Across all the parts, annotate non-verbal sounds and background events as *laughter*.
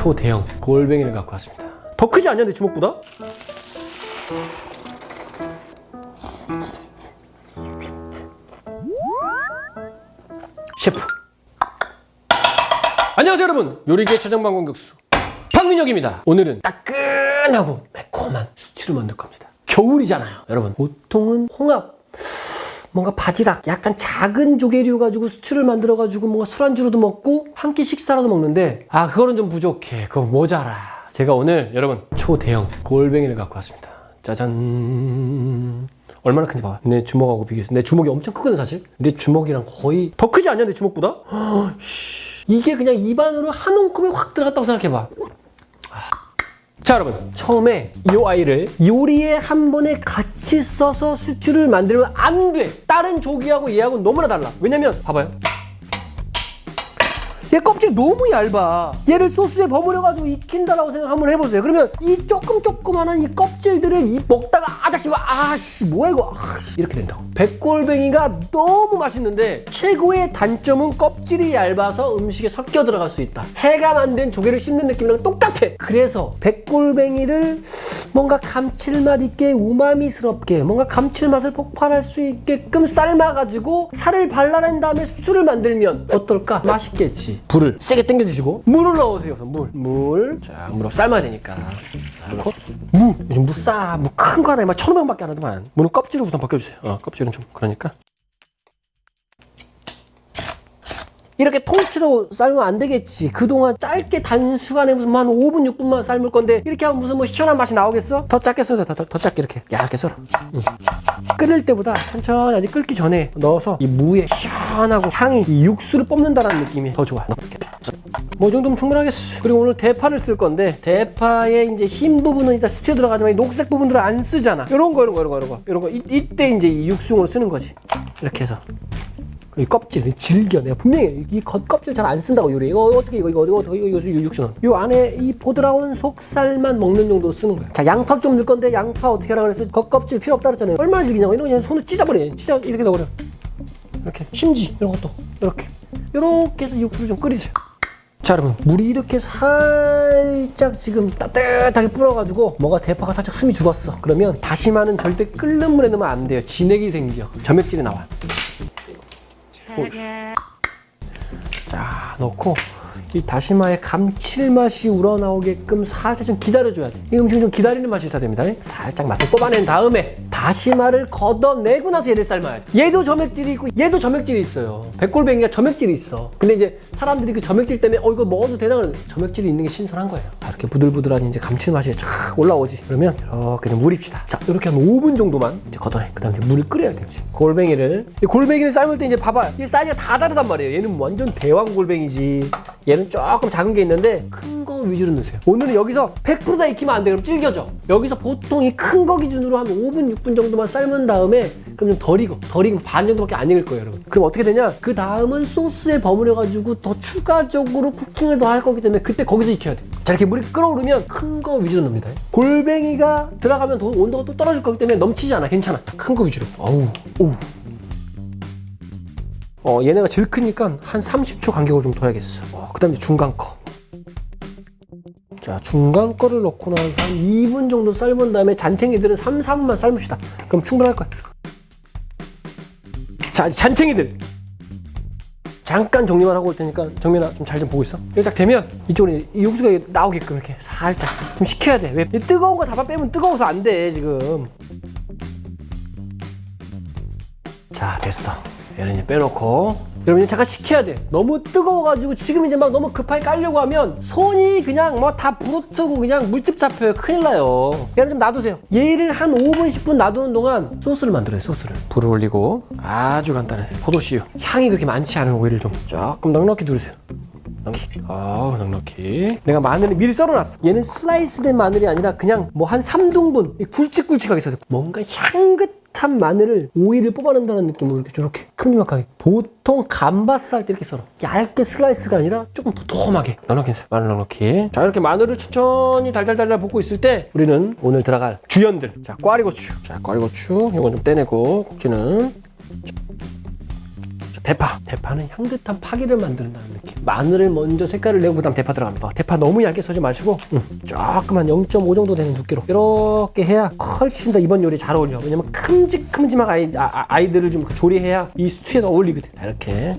초대형 골뱅이를 갖고 왔습니다. 더 크지 않냐 내 주먹보다? 셰프. 안녕하세요 여러분. 요리계 최정방 공격수 박민혁입니다. 오늘은 따끈하고 매콤한 스튜를 만들 겁니다. 겨울이잖아요. 여러분 보통은 홍합 뭔가 바지락 약간 작은 조개류 가지고 스튜를 만들어 가지고 뭔가 술안주로도 먹고 한 끼 식사로도 먹는데 아 그거는 좀 부족해. 그거 모자라. 제가 오늘 여러분 초대형 골뱅이를 갖고 왔습니다. 짜잔. 얼마나 큰지 봐봐. 내 주먹하고 비교해서. 내 주먹이 엄청 크거든 사실. 내 주먹이랑 거의 더 크지 않냐 내 주먹보다. *gasps* 이게 그냥 입안으로 한 움큼에 확 들어갔다고 생각해봐 자 여러분 처음에 이 아이를 요리에 한 번에 같이 써서 수튜를 만들면 안돼. 다른 조기하고 얘하고 너무나 달라. 왜냐면 봐봐요 얘 껍질 너무 얇아. 얘를 소스에 버무려가지고 익힌다라고 생각 한번 해보세요. 그러면 이 조금 조그만한 이 껍질들을 이 먹다가 아작시 아씨 뭐야 이거? 아씨. 이렇게 된다고 백골뱅이가 너무 맛있는데 최고의 단점은 껍질이 얇아서 음식에 섞여 들어갈 수 있다. 해가 만든 조개를 씹는 느낌이랑 똑같아. 그래서 백골뱅이를 뭔가 감칠맛 있게 우마미스럽게 뭔가 감칠맛을 폭발할 수 있게끔 삶아가지고 살을 발라낸 다음에 수추를 만들면 어떨까? 맛있겠지. 불을 세게 당겨주시고 물을 넣으세요. 물. 물. 자, 물을 삶아야 되니까. 자, 넣고 무. 요즘 무 싸. 무 큰 거 하나에 막 천 원 밖에 안 하더만. 무는 껍질을 우선 벗겨주세요. 어, 껍질은 좀 그러니까. 이렇게 통째로 삶으면 안 되겠지. 그동안 짧게 단시간에 무슨 한 5분, 6분만 삶을 건데 이렇게 하면 무슨 뭐 시원한 맛이 나오겠어? 더 짧게 썰어. 더, 더, 더 짧게 이렇게. 얇게 썰어. 응. 끓일 때보다 천천히 아직 끓기 전에 넣어서 이 무에 시원하고 향이 이 육수를 뽑는다는 느낌이 더 좋아. 뭐이 정도면 충분하겠어. 그리고 오늘 대파를 쓸 건데 대파의 이제 흰 부분은 일단 스튜에 들어가지만 이 녹색 부분들은 안 쓰잖아. 이런 거, 이런 거, 이런 거, 이런 거, 이런 거. 이, 이때 이제 이 육수용으로 쓰는 거지. 이렇게 해서. 이 껍질, 이 질겨. 내가 분명히 이 겉껍질 잘 안 쓴다고 요리. 이거 어떻게 이거 이거 이거 이거 이거 이거 육수는. 요 안에 이 보드라운 속살만 먹는 정도로 쓰는 거야. 자, 양파 좀 넣을 건데 양파 어떻게 하라 그랬어? 겉껍질 필요 없다 그랬잖아요. 얼마나 질기냐고. 이런 거 그냥 손으로 찢어버려. 찢어 이렇게 넣어버려. 이렇게 심지 이런 것도 이렇게 이렇게 해서 육수를 좀 끓이세요. 자 여러분 물이 이렇게 살짝 지금 따뜻하게 불어가지고 뭐가 대파가 살짝 숨이 죽었어 그러면 다시마는 절대 끓는 물에 넣으면 안 돼요 진액이 생겨 점액질이 나와 자 넣고 이 다시마의 감칠맛이 우러나오게끔 살짝 좀 기다려줘야 돼. 이 음식은 좀 기다리는 맛이 있어야 됩니다. 살짝 맛을 뽑아낸 다음에 다시마를 걷어내고 나서 얘를 삶아야 돼. 얘도 점액질이 있고 얘도 점액질이 있어요. 백골뱅이가 점액질이 있어. 근데 이제 사람들이 그 점액질 때문에 어 이거 먹어도 되나 점액질이 있는 게 신선한 거예요. 아, 이렇게 부들부들한 이제 감칠맛이 쫙 올라오지. 그러면 이렇게 좀 물입시다. 자 이렇게 한 5분 정도만 이제 걷어내. 그다음에 물을 끓여야 되지. 골뱅이를 이 골뱅이를 삶을 때 이제 봐봐. 이 사이즈가 다 다르단 말이에요. 얘는 완전 대왕 골뱅이지. 얘는 조금 작은 게 있는데 큰 거 위주로 넣으세요. 오늘은 여기서 100%다 익히면 안 돼. 그럼 질겨져. 여기서 보통 이 큰 거 기준으로 한 5분, 6분 정도만 삶은 다음에 그럼 좀 덜 익어. 덜 익으면 반 정도밖에 안 익을 거예요, 여러분. 그럼 어떻게 되냐? 그 다음은 소스에 버무려가지고 더 추가적으로 쿠킹을 더 할 거기 때문에 그때 거기서 익혀야 돼. 자, 이렇게 물이 끓어오르면 큰 거 위주로 넣습니다. 골뱅이가 들어가면 더 온도가 또 떨어질 거기 때문에 넘치지 않아. 괜찮아. 큰 거 위주로. 어우, 어우. 어, 얘네가 제일 크니까 한 30초 간격을 좀 둬야겠어. 어, 그 다음에 중간 거. 자, 중간 거를 넣고 나서 한 2분 정도 삶은 다음에 잔챙이들은 3, 4분만 삶읍시다. 그럼 충분할 거야. 자, 잔챙이들. 잠깐 정리만 하고 올 테니까 정민아 좀 잘 좀 보고 있어. 딱 되면 이쪽으로 이 육수가 나오게끔 이렇게 살짝 좀 식혀야 돼. 왜? 이 뜨거운 거 잡아 빼면 뜨거워서 안 돼, 지금. 자, 됐어. 얘는 이제 빼놓고. 여러분, 이제 잠깐 식혀야 돼. 너무 뜨거워가지고 지금 이제 막 너무 급하게 깔려고 하면 손이 그냥 뭐 다 부러뜨고 그냥 물집 잡혀요. 큰일 나요. 얘를 좀 놔두세요. 얘를 한 5분, 10분 놔두는 동안 소스를 만들어요, 소스를. 불을 올리고 아주 간단해. 포도씨유. 향이 그렇게 많지 않은 오일을 좀 조금 넉넉히 두르세요. 넉넉히. 아, 넉넉히. 내가 마늘을 미리 썰어놨어. 얘는 슬라이스된 마늘이 아니라 그냥 뭐 한 3등분 굵직굵직하게 썰어. 뭔가 향긋 한 마늘을 오일을 뽑아낸다는 느낌으로 이렇게 저렇게 큼지막하게. 보통 감바스 할 때 이렇게 썰어. 얇게 슬라이스가 아니라 조금 도톰하게. 썰어. 마늘 넉넉히. 자, 이렇게 마늘을 천천히 달달달달 볶고 있을 때 우리는 오늘 들어갈 주연들. 자, 꽈리고추. 자, 꽈리고추. 이건 좀 떼내고 꼭지는 자, 대파. 대파는 향긋한 파기를 만든다는 느낌. 마늘을 먼저 색깔을 내고 그다음 대파 들어갑니다. 어, 대파 너무 얇게 써지 마시고 음, 조금 한 0.5 정도 되는 두께로 이렇게 해야 훨씬 더 이번 요리 잘 어울려. 왜냐면 큼직큼직한 아이, 아, 아이들을 좀 조리해야 이 스튜에 어울리거든. 자, 이렇게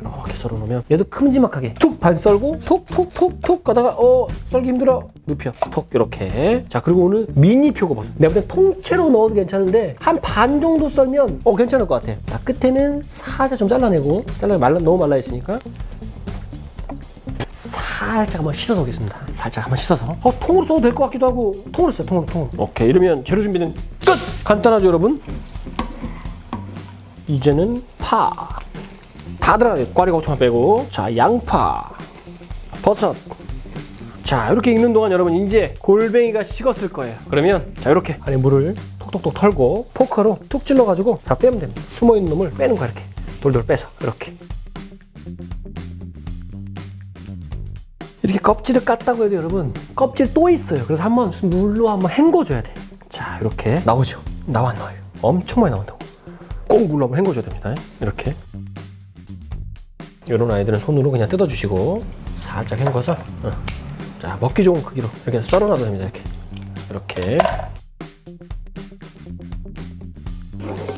이렇게 썰어 놓으면 얘도 큼지막하게 툭 반 썰고 톡톡톡톡 가다가 어 썰기 힘들어 눕혀. 톡 이렇게. 자 그리고 오늘 미니 표고버섯. 내가 볼땐 통째로 넣어도 괜찮은데 한 반 정도 썰면 어 괜찮을 것 같아. 자 끝에는 살짝 좀 잘라내고 잘라 말라 너무 말라 있으니까 살짝 한번 씻어서 오겠습니다. 살짝 한번 씻어서. 어 통으로 써도 될 것 같기도 하고. 통으로 써요 통으로 통으로. 오케이 이러면 재료 준비는 끝! 간단하죠 여러분? 이제는 파. 다 들어가요. 꽈리 고추만 빼고. 자, 양파, 버섯. 자, 이렇게 익는 동안 여러분 이제 골뱅이가 식었을 거예요. 그러면 자, 이렇게 안에 물을 톡톡톡 털고 포크로 툭 찔러가지고 자, 빼면 됩니다. 숨어 있는 놈을 빼는 거야, 이렇게. 돌돌 빼서 이렇게. 이렇게 껍질을 깠다고 해도 여러분 껍질 또 있어요. 그래서 한번 물로 한번 헹궈줘야 돼. 자, 이렇게 나오죠. 나와 안 나와요. 엄청 많이 나온다고. 꼭 물로 한번 헹궈줘야 됩니다. 이렇게. 이런 아이들은 손으로 그냥 뜯어주시고 살짝 헹궈서 어. 자 먹기 좋은 크기로 이렇게 썰어놔도 됩니다 이렇게. 이렇게.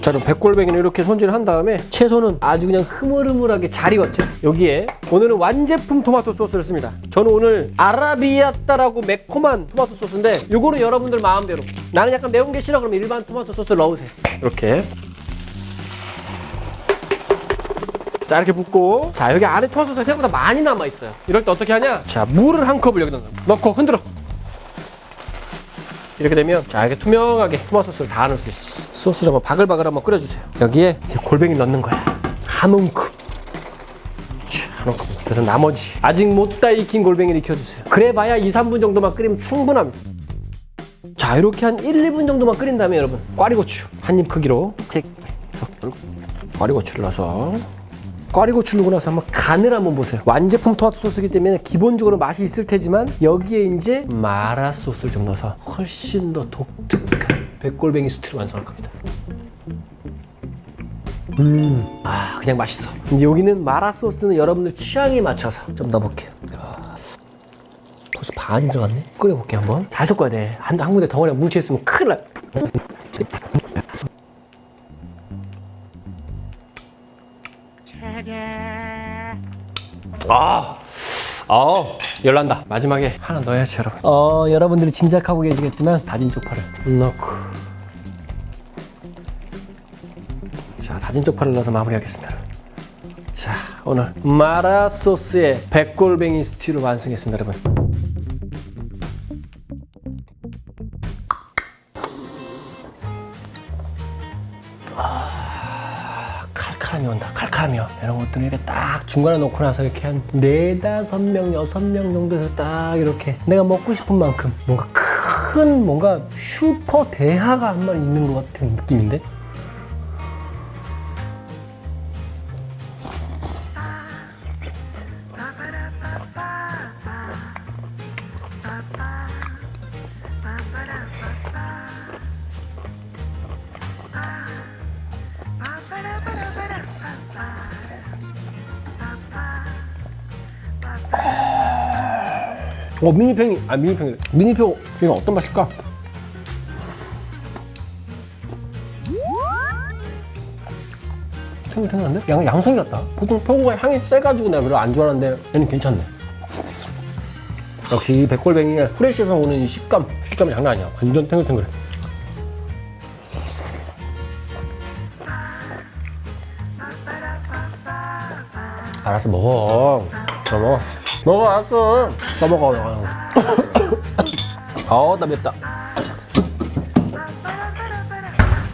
자 그럼 백골뱅이는 이렇게 손질을 한 다음에 채소는 아주 그냥 흐물흐물하게 잘 익었죠. 여기에 오늘은 완제품 토마토 소스를 씁니다. 저는 오늘 아라비아따라고 매콤한 토마토 소스인데 요거는 여러분들 마음대로. 나는 약간 매운 게 싫어. 그러면 일반 토마토 소스를 넣으세요. 이렇게 자 이렇게 붓고. 자 여기 안에 토마토 소스가 생각보다 많이 남아 있어요. 이럴 때 어떻게 하냐? 자 물을 한 컵을 여기다 넣고 흔들어. 이렇게 되면 자 이렇게 투명하게 토마토 소스를 다 넣을 수 있어. 소스를 한번 바글바글 한번 끓여주세요. 여기에 이제 골뱅이 넣는 거야. 한 움큼. 자, 한 움큼. 그래서 나머지 아직 못 다 익힌 골뱅이를 익혀주세요. 그래봐야 2, 3분 정도만 끓이면 충분합니다. 자 이렇게 한 1, 2분 정도만 끓인 다음에 여러분 꽈리고추 한 입 크기로. 책 꽈리고추를 넣어서 꽈리고추를 넣고 나서 한번 간을 한번 보세요. 완제품 토마토 소스이기 때문에 기본적으로 맛이 있을 테지만 여기에 이제 마라 소스를 좀 넣어서 훨씬 더 독특한 백골뱅이 스튜를 완성할 겁니다. 음, 아 그냥 맛있어. 이제 여기는 마라 소스는 여러분들 취향에 맞춰서 좀 넣어볼게요. 야, 벌써 반이 들어갔네. 끓여볼게요 한번. 잘 섞어야 돼. 한, 한 군데 덩어리가 뭉쳐있으면 큰일 나. 아, 어, 열난다. 마지막에 하나 넣어야지, 여러분. 어, 여러분들이 짐작하고 계시겠지만 다진 쪽파를 넣고. 자, 다진 쪽파를 넣어서 마무리하겠습니다. 자, 오늘 마라 소스의 백골뱅이 스튜를 완성했습니다, 여러분. 와. 이런 것들을 이렇게 딱 중간에 놓고 나서 이렇게 한 네다섯 명, 여섯 명 정도에서 딱 이렇게 내가 먹고 싶은 만큼 뭔가 큰 뭔가 슈퍼 대하가 한 마리 있는 것 같은 느낌인데? 어, 미니팽이, 아, 미니팽이. 미니표, 이거 어떤 맛일까? 탱글탱글한데? 양, 양송이 같다. 보통 표고가 향이 세가지고 내가 별로 안 좋아하는데 얘는 괜찮네. 역시 이 백골뱅이의 프레쉬에서 오는 이 식감, 식감이 장난 아니야. 완전 탱글탱글해. 알았어, 먹어. 너 먹어. 먹어, 알았어. 더 먹어. 아우, 나 맵다.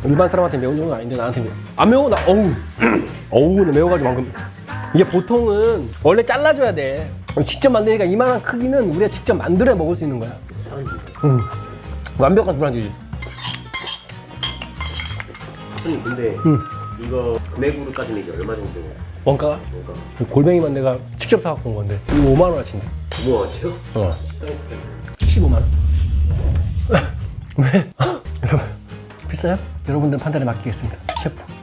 일반 사람한테 매운 정도 아닌데 나한테 매워. 안 매워 나 어우 *coughs* 어우 나 매워가지고 방금 이게 보통은 원래 잘라줘야 돼 직접 만드니까 이만한 크기는 우리가 직접 만들어야 먹을 수 있는 거야 응. 완벽한 불안주지 형님 근데 이거 금액으로 따지면 이게 얼마 정도 원가가 뭔가 골뱅이만 내가 직접 사갖고 온 건데 이거 5만 원어치인데 뭐 하죠? 어 15만 원 *laughs* 왜? *laughs* 여러분 비싸요? 여러분들 판단에 맡기겠습니다 셰프